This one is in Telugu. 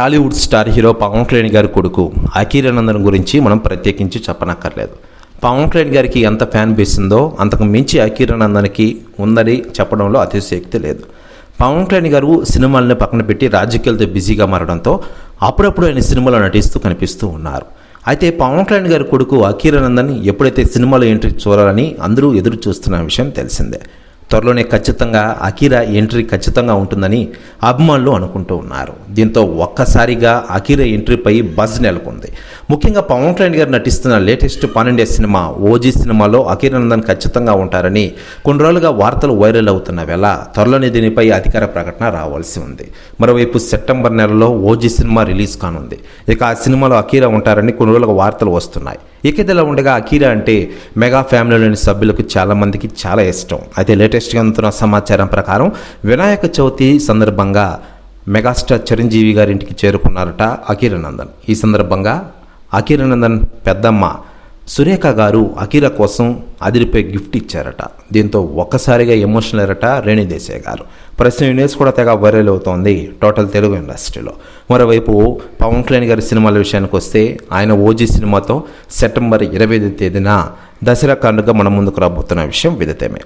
Tollywood star hero Pawan Kalyan గారి కొడుకు అఖీరానందన్ గురించి మనం ప్రత్యేకించి చెప్పనక్కర్లేదు. పవన్ కళ్యాణ్ గారికి ఎంత ఫ్యాన్ బేస్ ఉందో అంతకు మించి అఖీరానందన్కి ఉందని చెప్పడంలో అతిశయక్తి లేదు. పవన్ కళ్యాణ్ గారు సినిమాలను పక్కన పెట్టి రాజకీయాలతో బిజీగా మారడంతో అప్పుడప్పుడు ఆయన సినిమాలో నటిస్తూ కనిపిస్తూ ఉన్నారు. అయితే పవన్ కళ్యాణ్ గారి కొడుకు అఖీరానందన్ ఎప్పుడైతే సినిమాలో ఎంట్రీ చూడాలని అందరూ ఎదురు చూస్తున్న విషయం తెలిసిందే. త్వరలోనే ఖచ్చితంగా అకిరా ఎంట్రీ ఖచ్చితంగా ఉంటుందని అభిమానులు అనుకుంటూ ఉన్నారు. దీంతో ఒక్కసారిగా అకిరా ఎంట్రీపై బజ్ నెలకొంది. ముఖ్యంగా పవన్ కళ్యాణ్ గారు నటిస్తున్న లేటెస్ట్ పన్నెండే సినిమా ఓజీ సినిమాలో అకీరానందన్ ఖచ్చితంగా ఉంటారని కొన్ని రోజులుగా వార్తలు వైరల్ అవుతున్న వేళ త్వరలోనే దీనిపై అధికార ప్రకటన రావాల్సి ఉంది. మరోవైపు సెప్టెంబర్ నెలలో ఓజీ సినిమా రిలీజ్ కానుంది. ఇక ఆ సినిమాలో అకీరా ఉంటారని కొన్ని రోజులుగా వార్తలు వస్తున్నాయి. ఇక ఇదిలా ఉండగా అకీరా అంటే మెగా ఫ్యామిలీలోని సభ్యులకు చాలామందికి చాలా ఇష్టం. అయితే లేటెస్ట్గా అందుతున్న సమాచారం ప్రకారం వినాయక చవితి సందర్భంగా మెగాస్టార్ చిరంజీవి గారి ఇంటికి చేరుకున్నారట అకీరానందన్ ఈ సందర్భంగా అకీరానందన్ పెద్దమ్మ సురేఖ గారు అఖిల కోసం అదిరిపై గిఫ్ట్ ఇచ్చారట. దీంతో ఒక్కసారిగా ఎమోషనల్ అయ్యారట రేణి దేశాయ్ గారు. ప్రస్తుతం న్యూస్ కూడా తెగ వైరల్ అవుతోంది టోటల్ తెలుగు ఇండస్ట్రీలో. మరోవైపు పవన్ కళ్యాణ్ గారి సినిమాల విషయానికి వస్తే ఆయన ఓజీ సినిమాతో సెప్టెంబర్ ఇరవై తేదీన దసరా కానుక మన ముందుకు రాబోతున్న విషయం విదితమే